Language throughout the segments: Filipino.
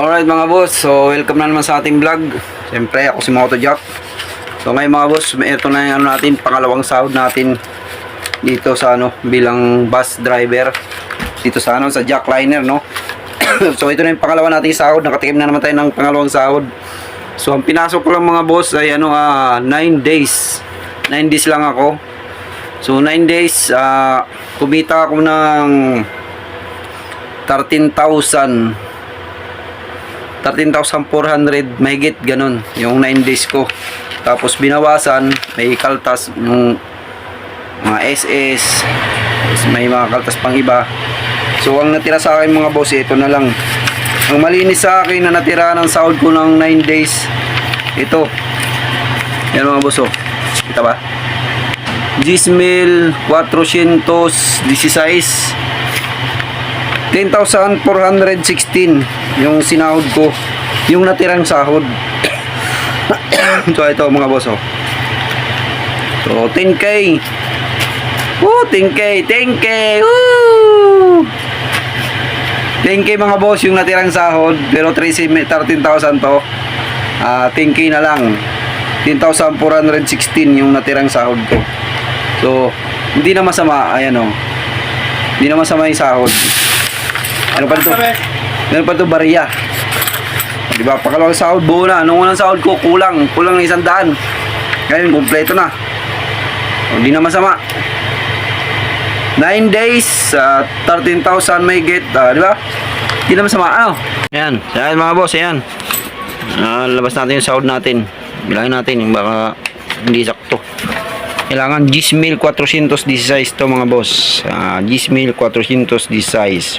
Alright mga boss, so welcome na naman sa ating vlog. Siyempre ako si Moto Jack. So ngayon mga boss, ito na yung ano natin, pangalawang sahod natin dito sa ano, bilang bus driver. Dito sa ano, sa Jack Liner, no? so ito na yung pangalawa nating sahod, nakatikim na naman tayo ng pangalawang sahod. So ang pinasok ko lang mga boss ay ano, 9 days. 9 days lang ako. So 9 days, ah, kumita ako ng 13,000 13,400 mahigit ganun yung 9 days ko. Tapos binawasan may kaltas yung mga SS may mga kaltas pang iba. So ang natira sa akin mga boss ito na lang. Ang malinis sa akin na natira ng sahod ko ng 9 days ito. Yan mga boss oh. Kita ba? Gismil 416 10,416 yung sinahod ko yung natirang sahod. So ito mga boss oh. So 10k Woo, 10k 10k Woo! 10k mga boss yung natirang sahod pero 13 13,000 to. Ah 10k na lang. 10,416 yung natirang sahod ko. So hindi na masama ayan oh. Hindi na masama yung sahod. Ano pa ito? Meron pa ito bariya. Di ba? Pakalawang sahod, buo na. Nung unang sahod ko, kulang. Kulang ng isang daan. Ngayon, kumpleto na. Hindi na masama. 9 days, uh, 13,000 may get. ah, di ba? Hindi na masama. Ano? Ayan. Ayan mga boss, ayan. Ah, labas natin yung sahod natin. Bilangin natin, baka hindi sakto. Kailangan 10,416 to mga boss. Ah, 10,416.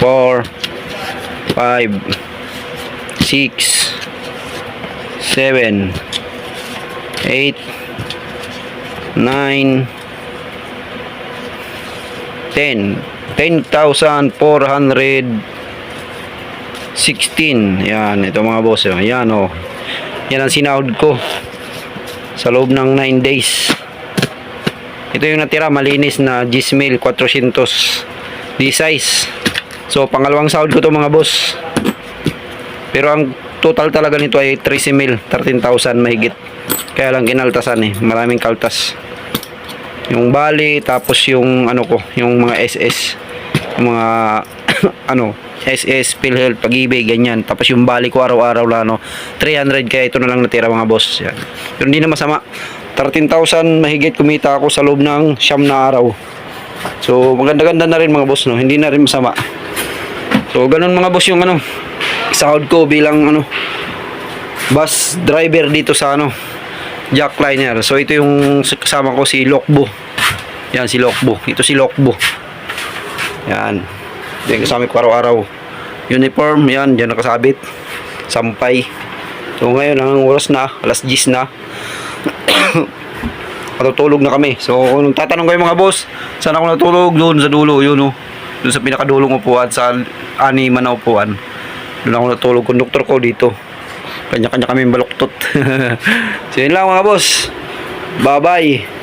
Four, five, six, seven, eight, nine, ten. Ten thousand four hundred sixteen. Yan, ito mga boss. oh. Yan oh. Yan ang sinahod ko sa loob ng 9 days. Ito yung natira, malinis na Gismail 400 D-size. So, pangalawang sahod ko to mga boss. Pero ang total talaga nito ay 13 mil, 13,000 mahigit. Kaya lang kinaltasan eh, maraming kaltas. Yung bali, tapos yung ano ko, yung mga SS, yung mga ano, SS, PhilHealth, Pag-ibig, ganyan. Tapos yung bali ko araw-araw lang, no, 300 kaya ito na lang natira mga boss. Yan. Pero hindi na masama. 13,000 mahigit kumita ako sa loob ng siyam na araw. So, maganda-ganda na rin mga boss, no. Hindi na rin masama. So, ganun mga boss yung ano, sahod ko bilang ano, bus driver dito sa ano, Jack Liner. So, ito yung kasama ko si Lokbo. Yan, si Lokbo. Ito si Lokbo. Yan. Yung kasama ko araw-araw. Uniform, yan, dyan nakasabit. Sampay. So, ngayon, ang oras na, alas 10 na. Matutulog na kami. So, kung tatanong kayo mga boss, saan ako natulog? Doon sa dulo, yun oh. Doon sa pinakadulong upuan, sa animan na upuan. Doon ako natulog. Konduktor ko dito. Kanya-kanya kami baluktot. so, yun lang mga boss. Bye-bye.